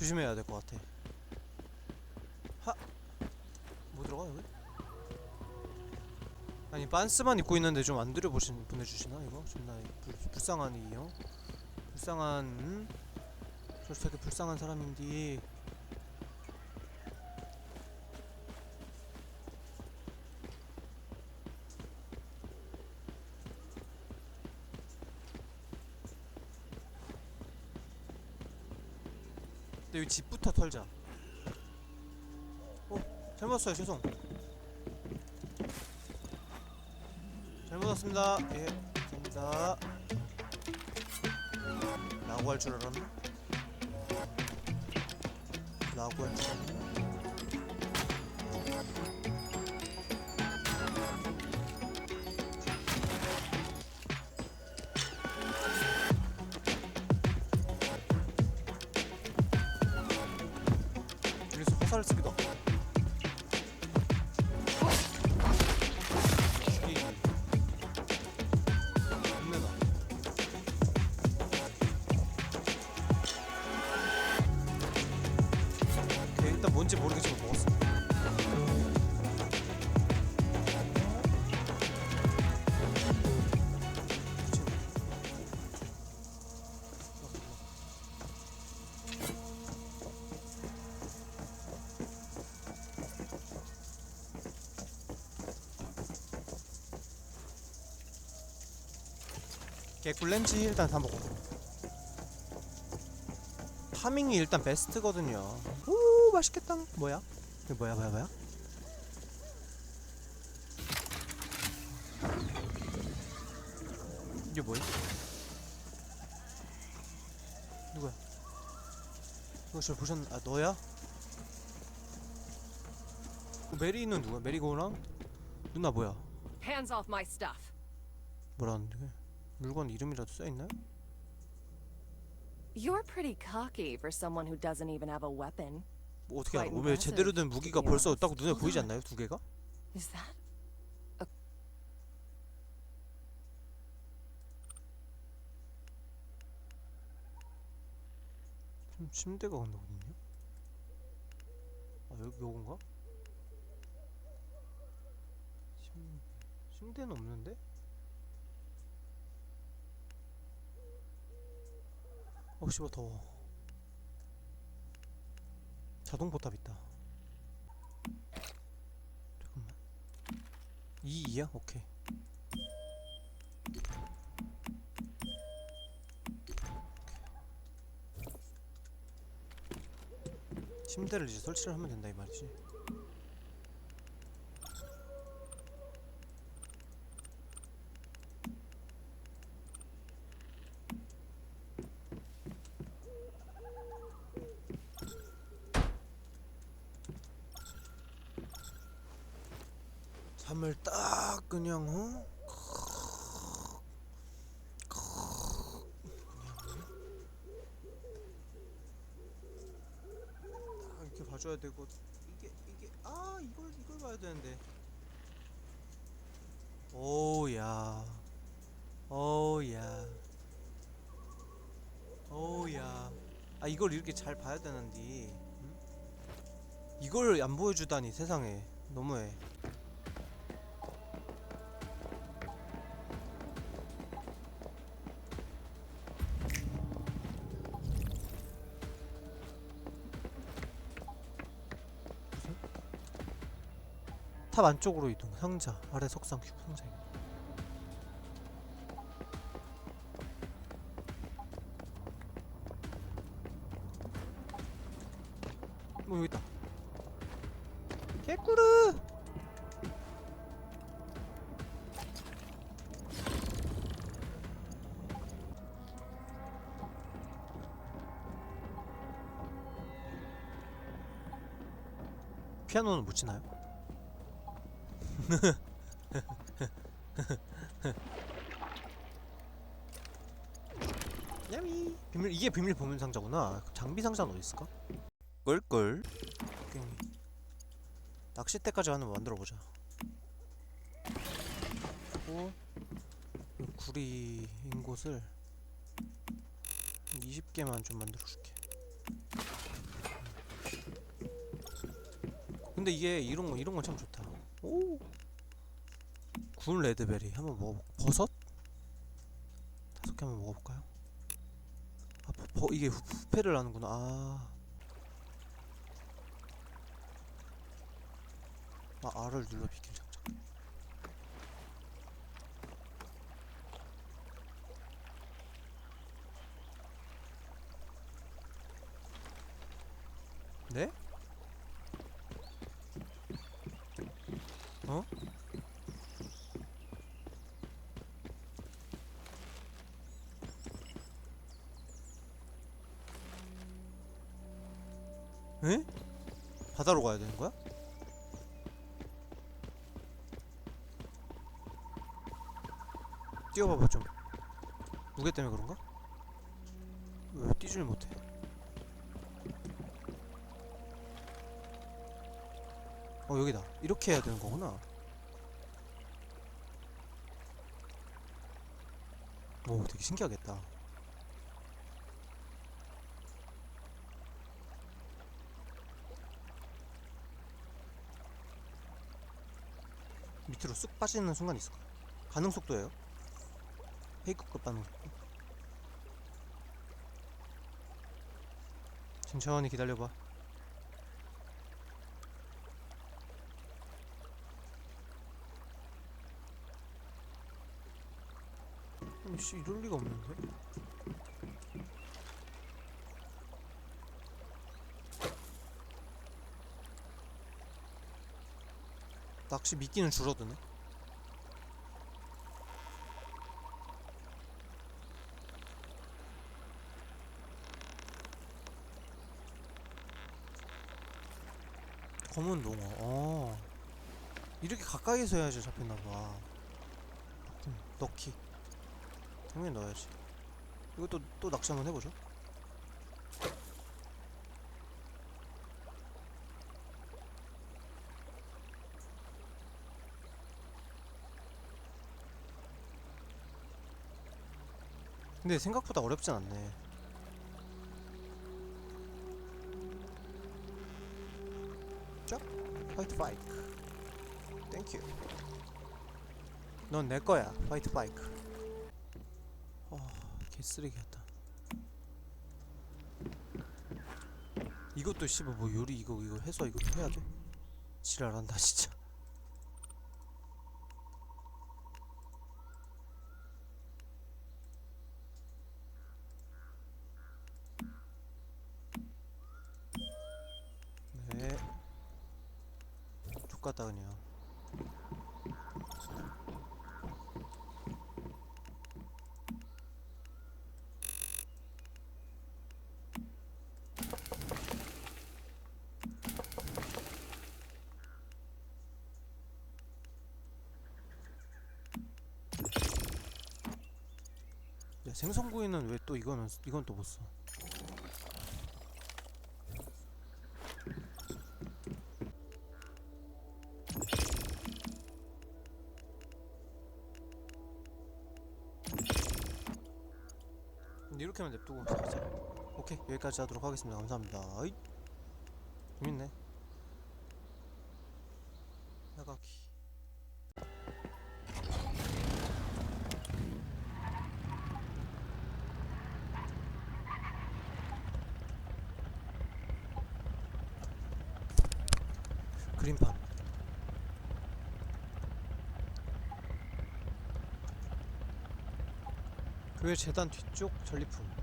조심해야 될 것 같아. 하. 뭐 들어가 여기? 아니 빤스만 입고 있는데 좀 안 들여보신 보내주시나 이거? 존나 불, 불쌍한 이 형. 불쌍한 음? 저 되게 불쌍한 사람인데. 근데 여기 집부터 털자. 어, 잘못 왔어요. 죄송. 잘못 왔습니다. 예, 감사합니다. 라고 할 줄 알았나? 라고 할 줄 알았나? 개꿀렌지 일단 다 먹어. 파밍이 일단 베스트거든요. 오 맛있겠다. 뭐야? 이게 뭐야 뭐야 뭐야? 이게 뭐야? 누구야? 이거 저 보셨? 아 너야? 그 메리는 누구야? 메리고랑 누나 뭐야? Hands off my stuff. 뭐라는데? 물건 이름이라도 써 있나요? You're pretty cocky for someone who doesn't even have a weapon. 뭐 어떻게 알아? 몸에 제대로 된 무기가 벌써. 딱 눈에 보이지 않나요? 두 개가? Is that? 침, 침대가 근데 어딨냐? 아 여기 요건가? 침, 침대는 없는데? 어 씨발 더워 자동 포탑 있다 잠깐만 2 2야? 오케이 침대를 이제 설치를 하면 된다 이 말이지. 잠을 딱 그냥 어? 딱 이렇게 봐줘야 되고 이게 이게 아 이걸 이걸 봐야 되는데. 오야. 오야. 오야. 아 이걸 이렇게 잘 봐야 되는데. 응? 이걸 안 보여주다니 세상에. 너무해 탑 안쪽으로 이동 상자 아래 석상 휴 상자. 뭐 여기 있다 개꾸르 피아노는 못 치나요? 야미 비밀 이게 비밀 보물 상자구나 장비 상자는 어디 있을까? 꿀꿀 게임이 낚싯대까지 하나 만들어 보자 그리고 이 구리인 곳을 20개만 좀 만들어 줄게 근데 이게 이런 거 이런 건 참 좋다. 오. 군 레드베리 한번 먹어. 버섯? 다섯 개 한번 먹어볼까요? 아, 버, 버- 이게 후- 후패를 하는구나. 아. 아, R을 눌러 비킬 장착. 네? 어? 에? 바다로 가야 되는 거야? 뛰어봐봐 좀 무게 때문에 그런가? 왜 뛰질 못해? 어 여기다 이렇게 해야 되는 거구나 오 되게 신기하겠다 밑으로 쑥 빠지는 순간 있을까? 가능 속도예요? 헤이크급 반응 속도 천천히 기다려봐 아니 씨 이럴 리가 없는데 낚시 미끼는 줄어드네. 검은 농어. 어. 이렇게 가까이서 해야지 잡혔나봐. 넣기. 당연히 넣어야지. 이것도 또 낚시 한번 해보죠 근데 생각보다 어렵진 않네. 쫙 화이트 바이크. 땡큐 넌 내 거야 화이트 바이크. 아 개쓰레기 같다. 이것도 씨발 뭐 요리 이거 이거 해서 이것도 해야 돼? 지랄한다 진짜 네 족같다 그냥 야 생선구이는 왜 또 이거는 이건 또 못 써? 이렇게만 냅두고 살자. 오케이 여기까지 하도록 하겠습니다. 감사합니다. 어이. 재밌네. 나가기. 그림판. 교회 재단 뒤쪽 전리품.